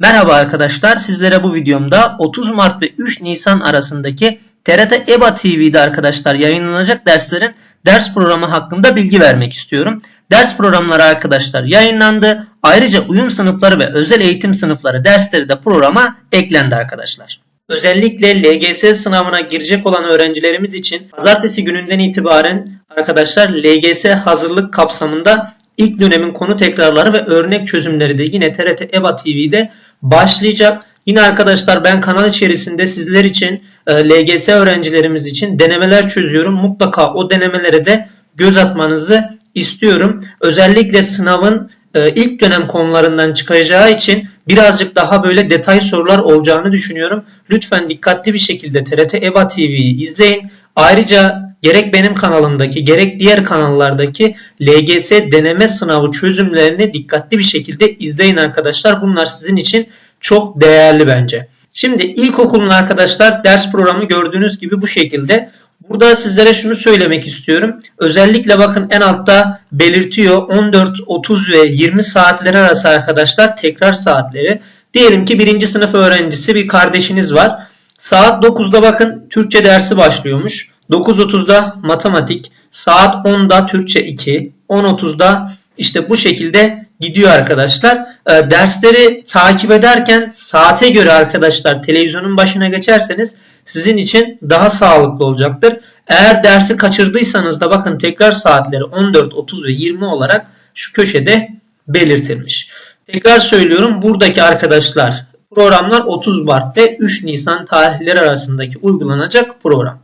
Merhaba arkadaşlar. Sizlere bu videomda 30 Mart ve 3 Nisan arasındaki TRT EBA TV'de arkadaşlar yayınlanacak derslerin ders programı hakkında bilgi vermek istiyorum. Ders programları arkadaşlar yayınlandı. Ayrıca uyum sınıfları ve özel eğitim sınıfları dersleri de programa eklendi arkadaşlar. Özellikle LGS sınavına girecek olan öğrencilerimiz için pazartesi gününden itibaren arkadaşlar LGS hazırlık kapsamında ilk dönemin konu tekrarları ve örnek çözümleri de yine TRT EBA TV'de başlayacak. Yine arkadaşlar ben kanal içerisinde sizler için e, LGS öğrencilerimiz için denemeler çözüyorum. Mutlaka o denemelere de göz atmanızı istiyorum. Özellikle sınavın e, ilk dönem konularından çıkacağı için birazcık daha böyle detay sorular olacağını düşünüyorum. Lütfen dikkatli bir şekilde TRT EBA TV'yi izleyin. Ayrıca gerek benim kanalımdaki gerek diğer kanallardaki LGS deneme sınavı çözümlerini dikkatli bir şekilde izleyin arkadaşlar. Bunlar sizin için çok değerli bence. Şimdi ilkokulun arkadaşlar ders programı gördüğünüz gibi bu şekilde. Burada sizlere şunu söylemek istiyorum. Özellikle bakın en altta belirtiyor 14, 30 ve 20 saatler arası arkadaşlar tekrar saatleri. Diyelim ki birinci sınıf öğrencisi bir kardeşiniz var. Saat 9'da bakın Türkçe dersi başlıyormuş. 9.30'da matematik, saat 10'da Türkçe 2, 10.30'da işte bu şekilde gidiyor arkadaşlar. E, dersleri takip ederken saate göre arkadaşlar televizyonun başına geçerseniz sizin için daha sağlıklı olacaktır. Eğer dersi kaçırdıysanız da bakın tekrar saatleri 14, 30 ve 20 olarak şu köşede belirtilmiş. Tekrar söylüyorum buradaki arkadaşlar programlar 30 Mart ve 3 Nisan tarihleri arasındaki uygulanacak program.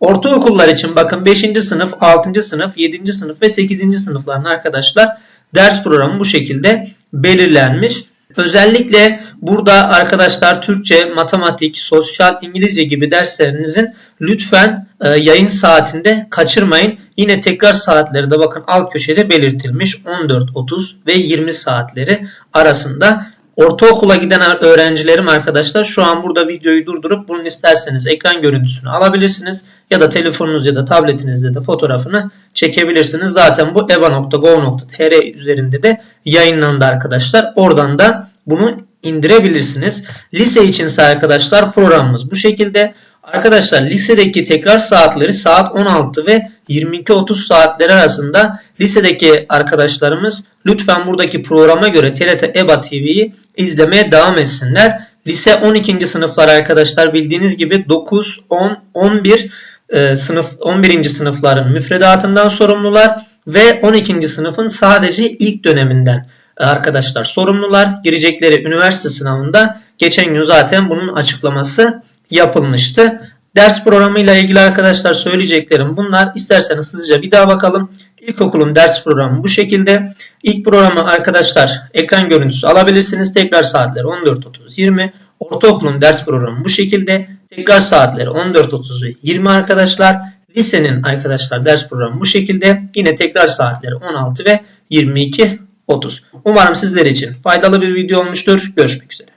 Ortaokullar için bakın 5. sınıf, 6. sınıf, 7. sınıf ve 8. sınıfların arkadaşlar ders programı bu şekilde belirlenmiş. Özellikle burada arkadaşlar Türkçe, matematik, sosyal, İngilizce gibi derslerinizin lütfen e, yayın saatinde kaçırmayın. Yine tekrar saatleri de bakın alt köşede belirtilmiş 14, 30 ve 20 saatleri arasında. Ortaokula giden öğrencilerim arkadaşlar şu an burada videoyu durdurup bunu isterseniz ekran görüntüsünü alabilirsiniz. Ya da telefonunuz ya da tabletinizde de fotoğrafını çekebilirsiniz. Zaten bu eba.go.tr üzerinde de yayınlandı arkadaşlar. Oradan da bunu indirebilirsiniz. Lise içinse arkadaşlar programımız bu şekilde. Arkadaşlar lisedeki tekrar saatleri saat 16 ve 22.30 saatleri arasında lisedeki arkadaşlarımız lütfen buradaki programa göre TRT EBA TV'yi izlemeye devam etsinler. Lise 12. sınıflar arkadaşlar bildiğiniz gibi 9, 10, 11 e, sınıf 11. sınıfların müfredatından sorumlular ve 12. sınıfın sadece ilk döneminden arkadaşlar sorumlular. Girecekleri üniversite sınavında geçen gün zaten bunun açıklaması yapılmıştı. Ders programıyla ilgili arkadaşlar söyleyeceklerim bunlar. İsterseniz hızlıca bir daha bakalım. İlkokulun ders programı bu şekilde. İlk programı arkadaşlar ekran görüntüsü alabilirsiniz. Tekrar saatleri 14.30-20. Ortaokulun ders programı bu şekilde. Tekrar saatleri 14.30 ve 20 arkadaşlar. Lisenin arkadaşlar ders programı bu şekilde. Yine tekrar saatleri 16 ve 22.30. Umarım sizler için faydalı bir video olmuştur. Görüşmek üzere.